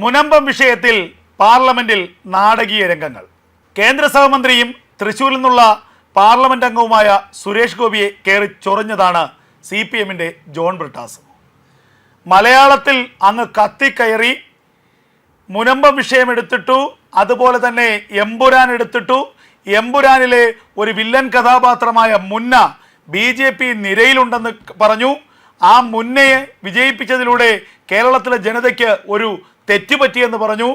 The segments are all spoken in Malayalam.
മുനമ്പം വിഷയത്തിൽ പാർലമെന്റിൽ നാടകീയ രംഗങ്ങൾ. കേന്ദ്ര സഹമന്ത്രിയും തൃശൂരിൽ നിന്നുള്ള പാർലമെന്റ് അംഗവുമായ സുരേഷ് ഗോപിയെ കയറി ചൊറിഞ്ഞതാണ് സി പി എമ്മിന്റെ ജോൺ ബ്രിട്ടാസ്. മലയാളത്തിൽ അങ്ങ് കത്തിക്കയറി മുനമ്പം വിഷയം എടുത്തിട്ടു അതുപോലെ തന്നെ എമ്പുരാൻ എടുത്തിട്ടു. എമ്പുരാനിലെ ഒരു വില്ലൻ കഥാപാത്രമായ മുന്ന ബി ജെ പി നിരയിലുണ്ടെന്ന് പറഞ്ഞു. ആ മുന്നയെ വിജയിപ്പിച്ചതിലൂടെ കേരളത്തിലെ ജനതയ്ക്ക് ഒരു തെറ്റുപറ്റിയെന്ന് പറഞ്ഞു.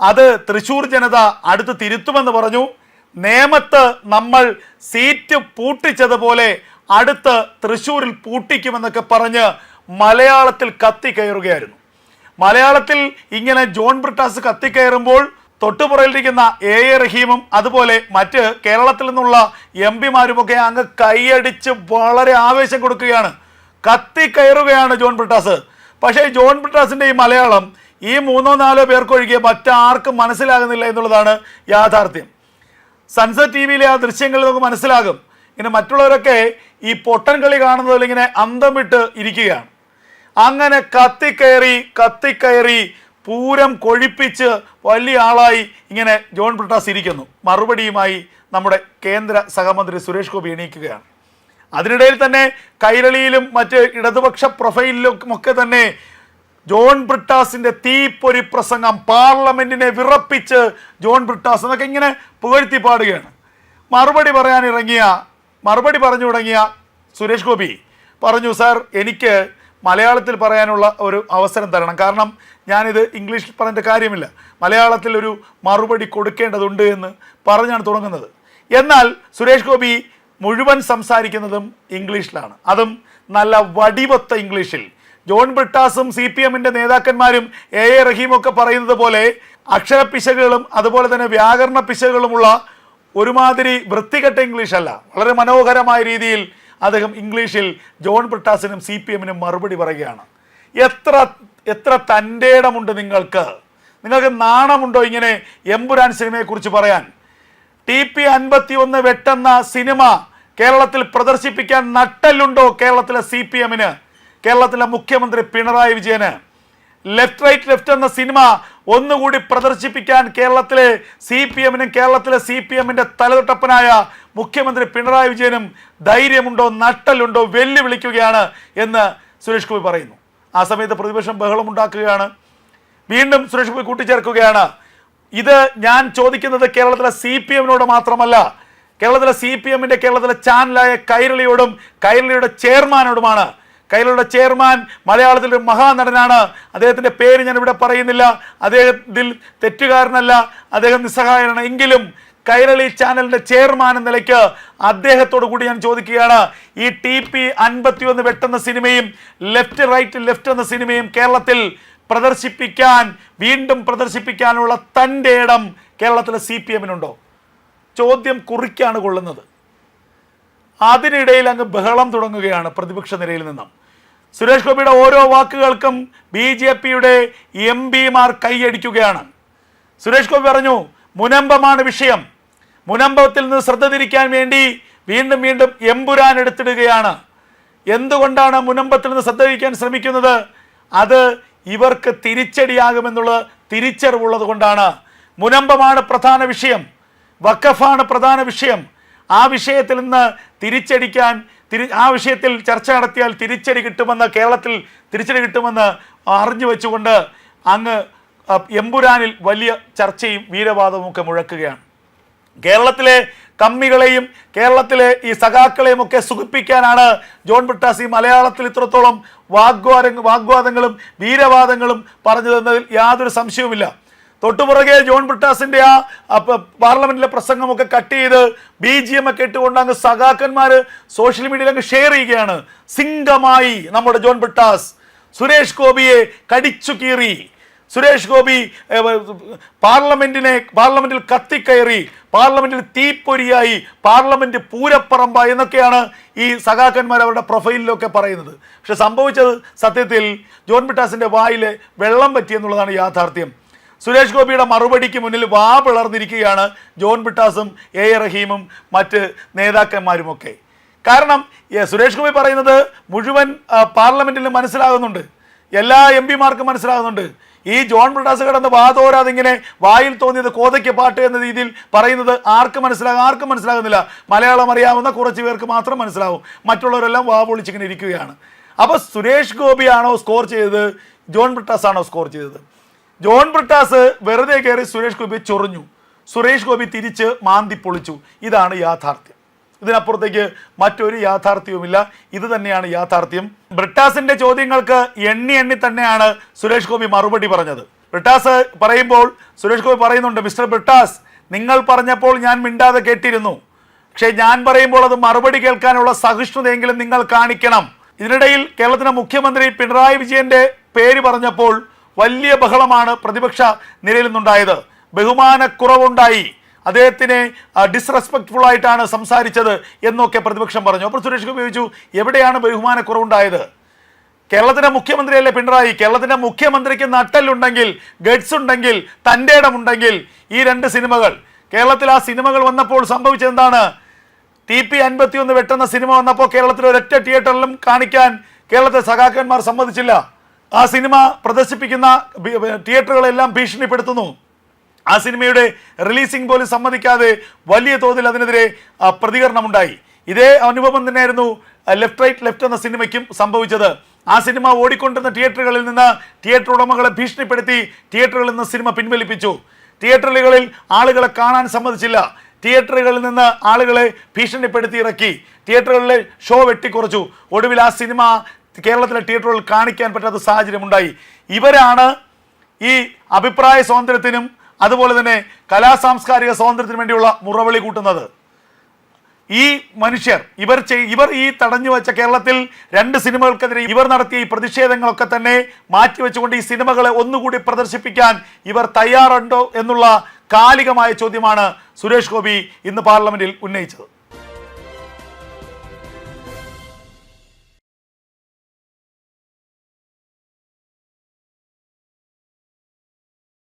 അത് തൃശൂർ ജനത അടുത്ത് തിരുത്തുമെന്ന് പറഞ്ഞു. നേമത്ത് നമ്മൾ സീറ്റ് പൂട്ടിച്ചതുപോലെ അടുത്ത് തൃശ്ശൂരിൽ പൂട്ടിക്കുമെന്നൊക്കെ പറഞ്ഞ് മലയാളത്തിൽ കത്തിക്കയറുകയായിരുന്നു മലയാളത്തിൽ ഇങ്ങനെ ജോൺ ബ്രിട്ടാസ് കത്തിക്കയറുമ്പോൾ തൊട്ടുപുറയിലിരിക്കുന്ന എ എ റഹീമും അതുപോലെ മറ്റ് കേരളത്തിൽ നിന്നുള്ള എം പിമാരുമൊക്കെ അങ്ങ് കൈയടിച്ച് വളരെ ആവേശം കൊടുക്കുകയാണ്. കത്തിക്കയറുകയാണ് ജോൺ ബ്രിട്ടാസ്. പക്ഷേ ജോൺ ബ്രിട്ടാസിന്റെ ഈ മലയാളം ഈ മൂന്നോ നാലോ പേർക്കൊഴികെ മറ്റാർക്കും മനസ്സിലാകുന്നില്ല എന്നുള്ളതാണ് യാഥാർത്ഥ്യം. സൺസെറ്റ് ടി വിയിലെ ആ ദൃശ്യങ്ങൾ നമുക്ക് മനസ്സിലാകും. ഇങ്ങനെ മറ്റുള്ളവരൊക്കെ ഈ പൊട്ടൻ കളി കാണുന്നതിൽ ഇങ്ങനെ അന്തം വിട്ട് ഇരിക്കുകയാണ്. അങ്ങനെ കത്തിക്കയറി കത്തിക്കയറി പൂരം കൊഴിപ്പിച്ച് വലിയ ആളായി ഇങ്ങനെ ജോൺ ബ്രിട്ടാസ് ഇരിക്കുന്നു. മറുപടിയുമായി നമ്മുടെ കേന്ദ്ര സഹമന്ത്രി സുരേഷ് ഗോപി എണീക്കുകയാണ്. അതിനിടയിൽ തന്നെ കൈരളിയിലും മറ്റ് ഇടതുപക്ഷ പ്രൊഫൈലിലും ഒക്കെ തന്നെ ജോൺ ബ്രിട്ടാസിന്റെ തീപ്പൊരി പ്രസംഗം പാർലമെന്റിനെ വിറപ്പിച്ച് ജോൺ ബ്രിട്ടാസ് എന്നൊക്കെ ഇങ്ങനെ പുകഴ്ത്തി പാടുകയാണ്. മറുപടി പറയാൻ ഇറങ്ങിയ മറുപടി പറഞ്ഞു തുടങ്ങിയ സുരേഷ് ഗോപി പറഞ്ഞു സർ എനിക്ക് മലയാളത്തിൽ പറയാനുള്ള ഒരു അവസരം തരണം. കാരണം ഞാനിത് ഇംഗ്ലീഷിൽ പറഞ്ഞിട്ട് കാര്യമില്ല. മലയാളത്തിൽ ഒരു മറുപടി കൊടുക്കേണ്ടതുണ്ട് എന്ന് പറഞ്ഞാണ് തുടങ്ങുന്നത്. എന്നാൽ സുരേഷ് ഗോപി മുഴുവൻ സംസാരിക്കുന്നതും ഇംഗ്ലീഷിലാണ്. അതും നല്ല വടിവത്ത ഇംഗ്ലീഷിൽ. ജോൺ ബ്രിട്ടാസും സി പി എമ്മിന്റെ നേതാക്കന്മാരും എ എ റഹീമൊക്കെ പറയുന്നത് പോലെ അക്ഷരപ്പിശകുകളും അതുപോലെ തന്നെ വ്യാകരണ പിശകുകളുമുള്ള ഒരുമാതിരി വൃത്തികെട്ട ഇംഗ്ലീഷ് അല്ല. വളരെ മനോഹരമായ രീതിയിൽ അദ്ദേഹം ഇംഗ്ലീഷിൽ ജോൺ ബ്രിട്ടാസിനും സി പി എമ്മിനും മറുപടി പറയുകയാണ്. എത്ര എത്ര തന്റെടമുണ്ട് നിങ്ങൾക്ക്? നിങ്ങൾക്ക് നാണമുണ്ടോ ഇങ്ങനെ എമ്പുരാൻ സിനിമയെക്കുറിച്ച് പറയാൻ? ടി പി അൻപത്തി ഒന്ന് വെട്ടെന്ന സിനിമ കേരളത്തിൽ പ്രദർശിപ്പിക്കാൻ നട്ടല്ലുണ്ടോ കേരളത്തിലെ സി പി എമ്മിന്? കേരളത്തിലെ മുഖ്യമന്ത്രി പിണറായി വിജയന്. ലെഫ്റ്റ് റൈറ്റ് ലെഫ്റ്റ് എന്ന സിനിമ ഒന്നുകൂടി പ്രദർശിപ്പിക്കാൻ കേരളത്തിലെ സി പി എമ്മിനും കേരളത്തിലെ സി പി എമ്മിന്റെ തലതൊട്ടപ്പനായ മുഖ്യമന്ത്രി പിണറായി വിജയനും ധൈര്യമുണ്ടോ നട്ടലുണ്ടോ വെല്ലുവിളിക്കുകയാണ് എന്ന് സുരേഷ് ഗോപി പറയുന്നു. ആ സമയത്ത് പ്രതിപക്ഷം ബഹളമുണ്ടാക്കുകയാണ് വീണ്ടും സുരേഷ് ഗോപി കൂട്ടിച്ചേർക്കുകയാണ്. ഇത് ഞാൻ ചോദിക്കുന്നത് കേരളത്തിലെ സി പി എമ്മിനോട് മാത്രമല്ല കേരളത്തിലെ സി പി എമ്മിന്റെ കേരളത്തിലെ ചാനലായ കൈരളിയോടും കൈരളിയുടെ ചെയർമാനോടുമാണ്. കൈരളിയുടെ ചെയർമാൻ മലയാളത്തിലെ ഒരു മഹാനടനാണ്. അദ്ദേഹത്തിന്റെ പേര് ഞാൻ ഇവിടെ പറയുന്നില്ല. അദ്ദേഹത്തിൽ തെറ്റുകാരനല്ല. അദ്ദേഹം നിസ്സഹായനാണ്. എങ്കിലും കൈരളി ചാനലിന്റെ ചെയർമാൻ എന്ന നിലയ്ക്ക് അദ്ദേഹത്തോടു കൂടി ഞാൻ ചോദിക്കുകയാണ്. ഈ ടി പി അൻപത്തി ഒന്ന് വെട്ടെന്ന സിനിമയും ലെഫ്റ്റ് റൈറ്റ് ലെഫ്റ്റ് എന്ന സിനിമയും കേരളത്തിൽ പ്രദർശിപ്പിക്കാൻ വീണ്ടും പ്രദർശിപ്പിക്കാനുള്ള തന്റെ ഇടം കേരളത്തിലെ സി പി എമ്മിനുണ്ടോ? ചോദ്യം കുറിക്കാണ് കൊള്ളുന്നത്. അതിനിടയിൽ അങ്ങ് ബഹളം തുടങ്ങുകയാണ് പ്രതിപക്ഷ നിരയിൽ നിന്നും. സുരേഷ് ഗോപിയുടെ ഓരോ വാക്കുകൾക്കും ബി ജെ പിയുടെ എം പിമാർ കൈയടിക്കുകയാണ്. സുരേഷ് ഗോപി പറഞ്ഞു മുനമ്പമാണ് വിഷയം. മുനമ്പത്തിൽ നിന്ന് ശ്രദ്ധ തിരിക്കാൻ വേണ്ടി വീണ്ടും വീണ്ടും എമ്പുരാൻ എടുത്തിടുകയാണ്. എന്തുകൊണ്ടാണ് മുനമ്പത്തിൽ നിന്ന് ശ്രദ്ധ തിരിക്കാൻ ശ്രമിക്കുന്നത്? അത് ഇവർക്ക് തിരിച്ചടിയാകുമെന്നുള്ള തിരിച്ചറിവുള്ളത് കൊണ്ടാണ്. മുനമ്പമാണ് പ്രധാന വിഷയം. വക്കഫാണ് പ്രധാന വിഷയം. ആ വിഷയത്തിൽ നിന്ന് തിരിച്ചടിക്കാൻ തിരി ആ വിഷയത്തിൽ ചർച്ച നടത്തിയാൽ തിരിച്ചടി കിട്ടുമെന്ന് കേരളത്തിൽ തിരിച്ചടി കിട്ടുമെന്ന് അറിഞ്ഞു വെച്ചുകൊണ്ട് അങ്ങ് എമ്പുരാനിൽ വലിയ ചർച്ചയും വീരവാദവും ഒക്കെ മുഴക്കുകയാണ്. കേരളത്തിലെ കമ്മികളെയും കേരളത്തിലെ ഈ സഖാക്കളെയും ഒക്കെ സുഖിപ്പിക്കാനാണ് ജോൺ ബ്രിട്ടാസി മലയാളത്തിൽ ഇത്രത്തോളം വാഗ്വാദ വാഗ്വാദങ്ങളും വീരവാദങ്ങളും പറഞ്ഞതെന്നതിൽ യാതൊരു സംശയവുമില്ല. തൊട്ടുപുറകെ ജോൺ ബ്രിട്ടാസിന്റെ ആ പാർലമെന്റിലെ പ്രസംഗമൊക്കെ കട്ട് ചെയ്ത് ബി ജി എം ഒക്കെ ഇട്ടുകൊണ്ട് അങ്ങ് സഖാക്കന്മാർ സോഷ്യൽ മീഡിയയിൽ അങ്ങ് ഷെയർ ചെയ്യുകയാണ്. സിംഗമായി നമ്മുടെ ജോൺ ബ്രിട്ടാസ് സുരേഷ് ഗോപിയെ കടിച്ചു കീറി. സുരേഷ് ഗോപി പാർലമെന്റിനെ പാർലമെന്റിൽ കത്തിക്കയറി പാർലമെന്റിൽ തീപ്പൊരിയായി പാർലമെന്റ് പൂരപ്പറമ്പ എന്നൊക്കെയാണ് ഈ സഖാക്കന്മാർ അവരുടെ പ്രൊഫൈലിലൊക്കെ പറയുന്നത്. പക്ഷെ സംഭവിച്ചത് സത്യത്തിൽ ജോൺ ബിട്ടാസിന്റെ വായിലെ വെള്ളം പറ്റി എന്നുള്ളതാണ് യാഥാർത്ഥ്യം. സുരേഷ് ഗോപിയുടെ മറുപടിക്ക് മുന്നിൽ വാ പിളർന്നിരിക്കുകയാണ് ജോൺ ബിട്ടാസും എ എ റഹീമും മറ്റ് നേതാക്കന്മാരുമൊക്കെ. കാരണം സുരേഷ് ഗോപി പറയുന്നത് മുഴുവൻ പാർലമെന്റിൽ മനസ്സിലാകുന്നുണ്ട്. എല്ലാ എം പിമാർക്കും മനസ്സിലാകുന്നുണ്ട്. ഈ ജോൺ ബ്രിട്ടാസ് കിടന്ന് വാതോരാതെ ഇങ്ങനെ വായിൽ തോന്നിയത് കോതയ്ക്ക് പാട്ട് എന്ന രീതിയിൽ പറയുന്നത് ആർക്ക് മനസ്സിലാകും ആർക്കും മനസ്സിലാകുന്നില്ല. മലയാളം അറിയാവുന്ന കുറച്ച് പേർക്ക് മാത്രം മനസ്സിലാവും. മറ്റുള്ളവരെല്ലാം വാ പൊളിച്ചിങ്ങനെ ഇരിക്കുകയാണ്. അപ്പോൾ സുരേഷ് ഗോപിയാണോ സ്കോർ ചെയ്തത്? ജോൺ ബ്രിട്ടാസ് ആണോ സ്കോർ ചെയ്തത്? ജോൺ ബ്രിട്ടാസ് വെറുതെ കയറി സുരേഷ് ഗോപിയെ ചൊറിഞ്ഞു. സുരേഷ് ഗോപി തിരിച്ച് മാന്തി പൊളിച്ചു. ഇതാണ് യാഥാർത്ഥ്യം. ഇതിനപ്പുറത്തേക്ക് മറ്റൊരു യാഥാർത്ഥ്യവുമില്ല. ഇത് തന്നെയാണ് യാഥാർത്ഥ്യം. ബ്രിട്ടാസിന്റെ ചോദ്യങ്ങൾക്ക് എണ്ണി എണ്ണി തന്നെയാണ് സുരേഷ് ഗോപി മറുപടി പറഞ്ഞത്. ബ്രിട്ടാസ് പറയുമ്പോൾ സുരേഷ് ഗോപി പറയുന്നുണ്ട് മിസ്റ്റർ ബ്രിട്ടാസ് നിങ്ങൾ പറഞ്ഞപ്പോൾ ഞാൻ മിണ്ടാതെ കേട്ടിരുന്നു. പക്ഷേ ഞാൻ പറയുമ്പോൾ അത് മറുപടി കേൾക്കാനുള്ള സഹിഷ്ണുതയെങ്കിലും നിങ്ങൾ കാണിക്കണം. ഇതിനിടയിൽ കേരളത്തിലെ മുഖ്യമന്ത്രി പിണറായി വിജയന്റെ പേര് പറഞ്ഞപ്പോൾ വലിയ ബഹളമാണ് പ്രതിപക്ഷ നിരയിൽ നിന്നുണ്ടായത്. ബഹുമാനക്കുറവുണ്ടായി. അദ്ദേഹത്തിനെ ഡിസ്റെസ്പെക്ട്ഫുൾ ആയിട്ടാണ് സംസാരിച്ചത് എന്നൊക്കെ പ്രതിപക്ഷം പറഞ്ഞു. അപ്പോൾ സുരേഷ് ഗോപി ചോദിച്ചു എവിടെയാണ് ബഹുമാനക്കുറവുണ്ടായത്? കേരളത്തിന്റെ മുഖ്യമന്ത്രിയല്ലേ പിണറായി? കേരളത്തിന്റെ മുഖ്യമന്ത്രിക്ക് നട്ടലുണ്ടെങ്കിൽ ഗഡ്സ് ഉണ്ടെങ്കിൽ തന്റെ ഇടമുണ്ടെങ്കിൽ ഈ രണ്ട് സിനിമകൾ. കേരളത്തിൽ ആ സിനിമകൾ വന്നപ്പോൾ സംഭവിച്ചത് എന്താണ്? ടി പി അൻപത്തി ഒന്ന് വെട്ടുന്ന സിനിമ വന്നപ്പോൾ കേരളത്തിൽ ഒരൊറ്റ തിയേറ്ററിലും കാണിക്കാൻ കേരളത്തിലെ സഖാക്കന്മാർ സമ്മതിച്ചില്ല. ആ സിനിമ പ്രദർശിപ്പിക്കുന്ന തിയേറ്ററുകളെല്ലാം ഭീഷണിപ്പെടുത്തുന്നു. ആ സിനിമയുടെ റിലീസിംഗ് പോലും സമ്മതിക്കാതെ വലിയ തോതിൽ അതിനെതിരെ പ്രതികരണം ഉണ്ടായി ഇതേ അനുഭവം തന്നെയായിരുന്നു ലെഫ്റ്റ് റൈറ്റ് ലെഫ്റ്റ് എന്ന സിനിമയ്ക്കും സംഭവിച്ചത്. ആ സിനിമ ഓടിക്കൊണ്ടിരുന്ന തിയേറ്ററുകളിൽ നിന്ന് തിയേറ്റർ ഉടമകളെ ഭീഷണിപ്പെടുത്തി തിയേറ്ററുകളിൽ നിന്ന് സിനിമ പിൻവലിപ്പിച്ചു. തിയേറ്ററുകളിൽ ആളുകളെ കാണാൻ സമ്മതിച്ചില്ല. തിയേറ്ററുകളിൽ നിന്ന് ആളുകളെ ഭീഷണിപ്പെടുത്തി ഇറക്കി. തിയേറ്ററുകളിലെ ഷോ വെട്ടിക്കുറച്ചു. ഒടുവിൽ ആ സിനിമ കേരളത്തിലെ തിയേറ്ററുകളിൽ കാണിക്കാൻ പറ്റാത്ത സാഹചര്യമുണ്ടായി. ഇവരാണ് ഈ അഭിപ്രായ സ്വാതന്ത്ര്യത്തിനും അതുപോലെ തന്നെ കലാ സാംസ്കാരിക സ്വാതന്ത്ര്യത്തിനും വേണ്ടിയുള്ള മുറവിളി കൂട്ടുന്നത്. ഈ മനുഷ്യർ ഇവർ ഇവർ ഈ തടഞ്ഞു വെച്ച കേരളത്തിൽ രണ്ട് സിനിമകൾക്കെതിരെ ഇവർ നടത്തിയ ഈ പ്രതിഷേധങ്ങളൊക്കെ തന്നെ മാറ്റിവെച്ചുകൊണ്ട് ഈ സിനിമകളെ ഒന്നുകൂടി പ്രദർശിപ്പിക്കാൻ ഇവർ തയ്യാറുണ്ടോ എന്നുള്ള കാലികമായ ചോദ്യമാണ് സുരേഷ് ഗോപി ഇന്ന് പാർലമെന്റിൽ ഉന്നയിച്ചത്.